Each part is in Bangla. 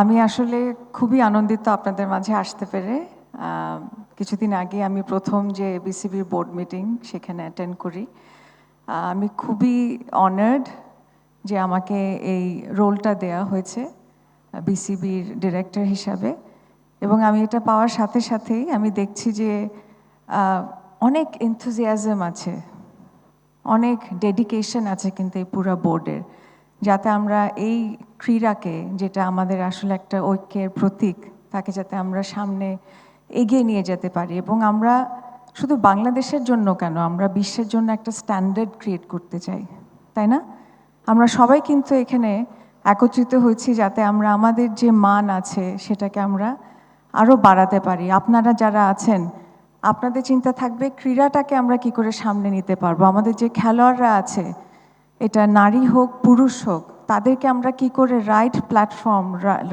আমি আসলে খুবই আনন্দিত আপনাদের মাঝে আসতে পেরে। কিছুদিন আগে আমি প্রথম যে বিসিবির বোর্ড মিটিং সেখানে অ্যাটেন্ড করি। আমি খুবই অনার্ড যে আমাকে এই রোলটা দেয়া হয়েছে বিসিবির ডিরেক্টর হিসাবে। এবং আমি এটা পাওয়ার সাথে সাথেই আমি দেখছি যে অনেক এনথুজিয়াজম আছে, অনেক ডেডিকেশন আছে কিন্তু এই পুরো বোর্ডের যাতে আমরা এই ক্রীড়াকে, যেটা আমাদের আসলে একটা ঐক্যের প্রতীক, তাকে যাতে আমরা সামনে এগিয়ে নিয়ে যেতে পারি। এবং আমরা শুধু বাংলাদেশের জন্য কেন, আমরা বিশ্বের জন্য একটা স্ট্যান্ডার্ড ক্রিয়েট করতে চাই, তাই না? আমরা সবাই কিন্তু এখানে একত্রিত হয়েছি যাতে আমরা আমাদের যে মান আছে, সেটাকে আমরা আরও বাড়াতে পারি। আপনারা যারা আছেন, আপনাদের চিন্তা থাকবে, ক্রীড়াটাকে আমরা কি করে সামনে নিতে পারব? আমাদের যে খেলোয়াড়রা আছে, এটা নারী হোক, পুরুষ হোক তাদেরকে আমরা কি করে right platform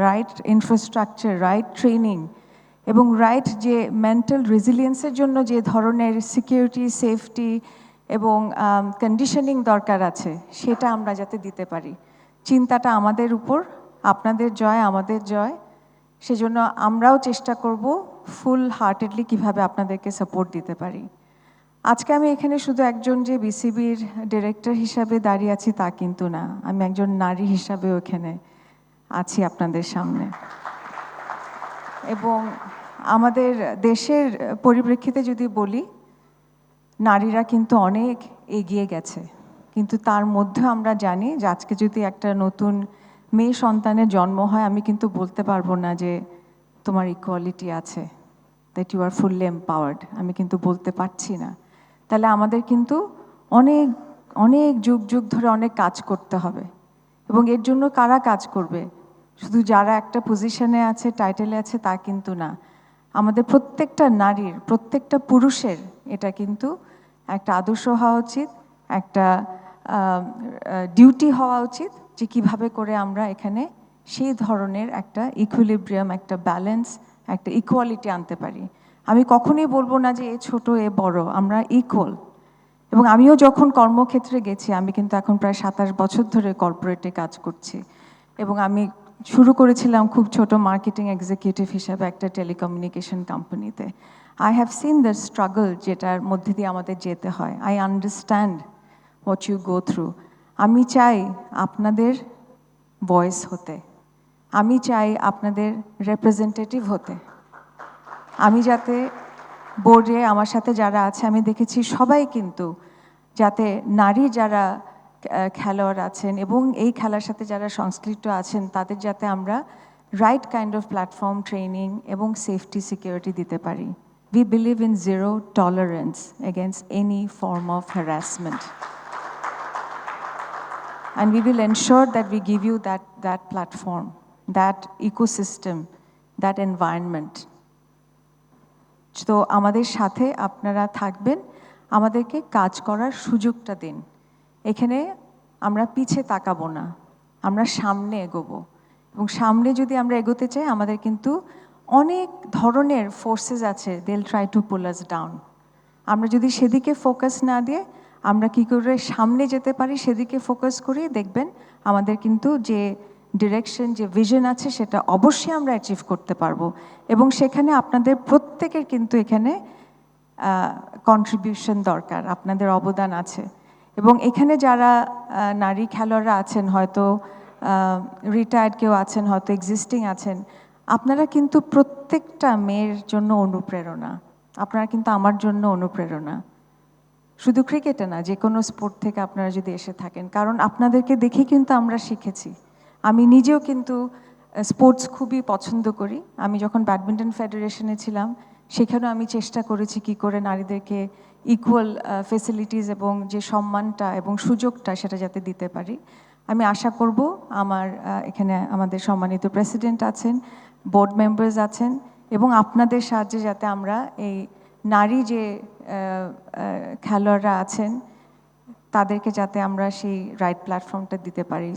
right infrastructure right training এবং রাইট যে মেন্টাল রেজিলিয়েন্সের জন্য যে ধরনের সিকিউরিটি সেফটি এবং কন্ডিশনিং দরকার আছে, সেটা আমরা যাতে দিতে পারি। চিন্তাটা আমাদের উপর, আপনাদের জয়, আমাদের জয়। সেজন্য আমরাও চেষ্টা করব ফুল হার্টেডলি কীভাবে আপনাদেরকে সাপোর্ট দিতে পারি। আজকে আমি এখানে শুধু একজন যে বিসিবির ডিরেক্টর হিসাবে দাঁড়িয়ে আছি তা কিন্তু না। আমি একজন নারী হিসাবেও এখানে আছি আপনাদের সামনে। এবং আমাদের দেশের পরিপ্রেক্ষিতে যদি বলি, নারীরা কিন্তু অনেক এগিয়ে গেছে। কিন্তু তার মধ্যে আমরা জানি যে আজকে যদি একটা নতুন মেয়ে সন্তানের জন্ম হয়, আমি কিন্তু বলতে পারব না যে তোমার ইকুয়ালিটি আছে that you are fully empowered আমি কিন্তু বলতে পারছি না। তাহলে আমাদের কিন্তু অনেক অনেক যুগ যুগ ধরে অনেক কাজ করতে হবে। এবং এর জন্য কারা কাজ করবে? শুধু যারা একটা পজিশনে আছে টাইটেলে আছে, তা কিন্তু না। আমাদের প্রত্যেকটা নারীর, প্রত্যেকটা পুরুষের এটা কিন্তু একটা আদর্শ হওয়া উচিত, একটা ডিউটি হওয়া উচিত যে কীভাবে করে আমরা এখানে সেই ধরনের একটা ইকুইলিব্রিয়াম একটা ব্যালেন্স একটা ইকুয়ালিটি আনতে পারি। আমি কখনোই বলব না যে এ ছোট, এ বড়, আমরা ইকুয়াল এবং আমিও যখন কর্মক্ষেত্রে গেছি, আমি কিন্তু এখন প্রায় সাতাশ বছর ধরে কর্পোরেটে কাজ করছি। এবং আমি শুরু করেছিলাম খুব ছোট মার্কেটিং এক্সিকিউটিভ হিসাবে একটা টেলিকমিউনিকেশন কোম্পানিতে I have seen the struggle যেটার মধ্যে দিয়ে আমাদের যেতে হয়। I understand what you go through আমি চাই আপনাদের ভয়েস হতে। আমি চাই আপনাদের রেপ্রেজেন্টেটিভ হতে। আমি যাতে বোর্ডে আমার সাথে যারা আছে আমি দেখেছি সবাই কিন্তু যাতে নারী যারা খেলোয়াড় আছেন এবং এই খেলার সাথে যারা সংশ্লিষ্ট আছেন তাদের যাতে আমরা right kind of platform training এবং সেফটি সিকিউরিটি দিতে পারি we believe in zero tolerance against any form of harassment and we will ensure that we give you that, that platform, that ecosystem, that environment. তো আমাদের সাথে আপনারা থাকবেন। আমাদেরকে কাজ করার সুযোগটা দিন। এখানে আমরা পিছে তাকাবো না। আমরা সামনে এগোবো। এবং সামনে যদি আমরা এগোতে চাই, আমাদের কিন্তু অনেক ধরনের ফোর্সেস আছে they'll try to pull us down আমরা যদি সেদিকে ফোকাস না দিয়ে, আমরা কি করে সামনে যেতে পারি, সেদিকে ফোকাস করি দেখবেন আমাদের কিন্তু যে ডিরেকশন যে ভিশন আছে সেটা অবশ্যই আমরা অ্যাচিভ করতে পারব। এবং সেখানে আপনাদের প্রত্যেকের কিন্তু এখানে কন্ট্রিবিউশন দরকার, আপনাদের অবদান আছে। এবং এখানে যারা নারী খেলোয়াড়রা আছেন, হয়তো রিটায়ার্ড কেউ আছেন, হয়তো এক্সিস্টিং আছেন, আপনারা কিন্তু প্রত্যেকটা মেয়ের জন্য অনুপ্রেরণা। আপনারা কিন্তু আমার জন্য অনুপ্রেরণা। শুধু ক্রিকেটে না যে কোনো স্পোর্ট থেকে আপনারা যদি এসে থাকেন, কারণ আপনাদেরকে দেখে কিন্তু আমরা শিখেছি। আমি নিজেও কিন্তু স্পোর্টস খুবই পছন্দ করি। আমি যখন ব্যাডমিন্টন ফেডারেশনে ছিলাম, সেখানেও আমি চেষ্টা করেছি কি করে নারীদেরকে ইকুয়াল ফেসিলিটিস এবং যে সম্মানটা এবং সুযোগটা সেটা যাতে দিতে পারি। আমি আশা করব আমার এখানে আমাদের সম্মানিত প্রেসিডেন্ট আছেন বোর্ড মেম্বার্স আছেন এবং আপনাদের সাহায্যে যাতে আমরা এই নারী যে খেলোয়াড়রা আছেন, তাদেরকে যাতে আমরা সেই রাইট প্ল্যাটফর্মটা দিতে পারি।